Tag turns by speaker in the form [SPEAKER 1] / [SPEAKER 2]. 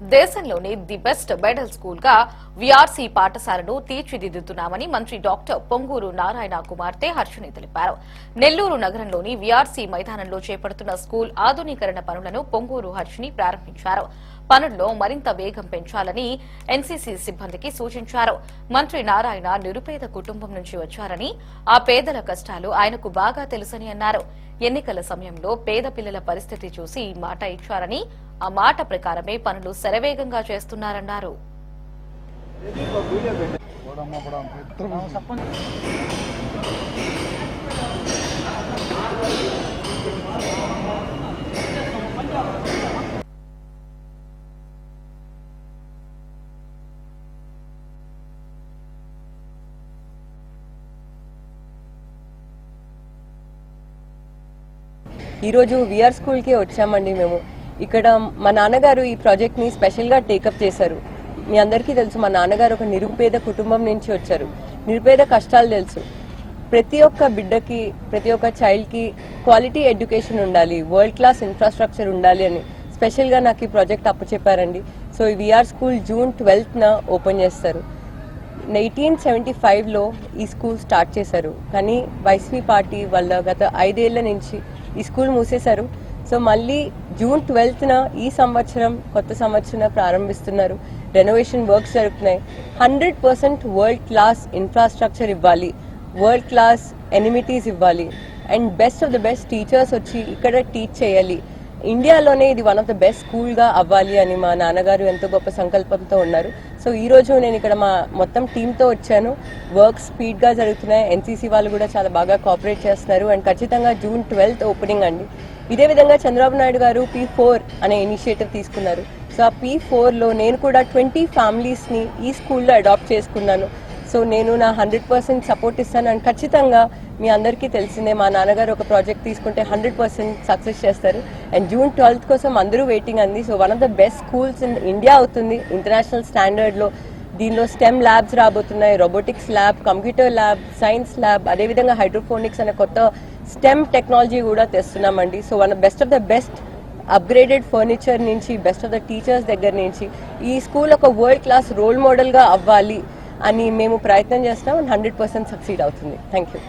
[SPEAKER 1] దేశంలోనే the best model స్కూల్గా VRC పాఠశాలను తీర్చిదిద్దుతున్నామని మంత్రి డాక్టర్ పొంగూరు నారాయణ కుమార్తె హర్షిని తెలిపారు. నెల్లూరు నగరంలోని విఆర్సీ మైదానంలో చేపడుతున్న స్కూల్ ఆధునీకరణ పనులను పొంగూరు హర్షిని ప్రారంభించారు. పనుల్లో మరింత వేగం పెంచాలని ఎన్సీసీ సిబ్బందికి సూచించారు. మంత్రి నారాయణ నిరుపేద కుటుంబం నుంచి వచ్చారని ఆ పేదల కష్టాలు ఆయనకు బాగా తెలుసని అన్నారు. ఎన్నికల సమయంలో పేద పిల్లల పరిస్థితి చూసి ఈ మాట ఇచ్చారని ఆ మాట ప్రకారమే పనులు శరవేగంగా చేస్తున్నారన్నారు.
[SPEAKER 2] ఈరోజు విఆర్ స్కూల్కి వచ్చామండి మేము. ఇక్కడ మా నాన్నగారు ఈ ప్రాజెక్ట్ని స్పెషల్గా టేకప్ చేశారు. మీ అందరికీ తెలుసు మా నాన్నగారు ఒక నిరుపేద కుటుంబం నుంచి వచ్చారు. నిరుపేద కష్టాలు తెలుసు. ప్రతి ఒక్క బిడ్డకి ప్రతి ఒక్క చైల్డ్కి క్వాలిటీ ఎడ్యుకేషన్ ఉండాలి వరల్డ్ క్లాస్ ఇన్ఫ్రాస్ట్రక్చర్ ఉండాలి అని స్పెషల్గా నాకు ఈ ప్రాజెక్ట్ అప్పచెప్పారండి. సో ఈ విఆర్ స్కూల్ జూన్ ట్వెల్త్న ఓపెన్ చేస్తారు. ఎయిటీన్ సెవెంటీ ఫైవ్లో ఈ స్కూల్ స్టార్ట్ చేశారు. కానీ వైసీపీ పార్టీ వాళ్ళ గత ఐదేళ్ళ నుంచి ఈ స్కూల్ మూసేశారు. సో మళ్ళీ జూన్ ట్వెల్త్న ఈ సంవత్సరం కొత్త సంవత్సరం ప్రారంభిస్తున్నారు. రెనోవేషన్ వర్క్స్ జరుగుతున్నాయి. Hundred percent world class infrastructure ఇవ్వాలి. వరల్డ్ క్లాస్ ఎనిమిటీస్ ఇవ్వాలి. And best of the best teachers వచ్చి ఇక్కడ టీచ్ చేయాలి. ఇండియాలోనే ఇది వన్ ఆఫ్ ద బెస్ట్ స్కూల్గా అవ్వాలి అని మా నాన్నగారు ఎంతో గొప్ప సంకల్పంతో ఉన్నారు. సో ఈ రోజు నేను ఇక్కడ మా మొత్తం టీంతో వచ్చాను. వర్క్ స్పీడ్గా జరుగుతున్నాయి. ఎన్సీసీ వాళ్ళు కూడా చాలా బాగా కోఆపరేట్ చేస్తున్నారు. అండ్ ఖచ్చితంగా జూన్ ట్వెల్త్ ఓపెనింగ్ అండి. ఇదే విధంగా చంద్రబాబు నాయుడు గారు పీ ఫోర్ అనే ఇనిషియేటివ్ తీసుకున్నారు. సో ఆ పీ ఫోర్లో నేను కూడా ట్వంటీ ఫ్యామిలీస్ని ఈ స్కూల్లో అడాప్ట్ చేసుకున్నాను. సో నేను నా హండ్రెడ్ పర్సెంట్ సపోర్ట్ ఇస్తాను. అండ్ ఖచ్చితంగా మీ అందరికీ తెలిసిందే మా నాన్నగారు ఒక ప్రాజెక్ట్ తీసుకుంటే హండ్రెడ్ పర్సెంట్ సక్సెస్ చేస్తారు. అండ్ జూన్ ట్వెల్త్ కోసం అందరూ వెయిటింగ్ అంది. So one of the best schools in India అవుతుంది. ఇంటర్నేషనల్ స్టాండర్డ్లో దీనిలో స్టెమ్ ల్యాబ్స్ రాబోతున్నాయి. Robotics lab computer lab science lab అదేవిధంగా హైడ్రోఫోనిక్స్ అనే కొత్త స్టెమ్ టెక్నాలజీ కూడా తెస్తున్నామండి. So one best of the best upgraded furniture నుంచి బెస్ట్ ఆఫ్ ద టీచర్స్ దగ్గర నుంచి ఈ స్కూల్ ఒక వరల్డ్ క్లాస్ రోల్ మోడల్గా అవ్వాలి అని మేము ప్రయత్నం చేస్తున్నాం హండ్రెడ్ పర్సెంట్ సక్సీడ్ అవుతుంది. Thank you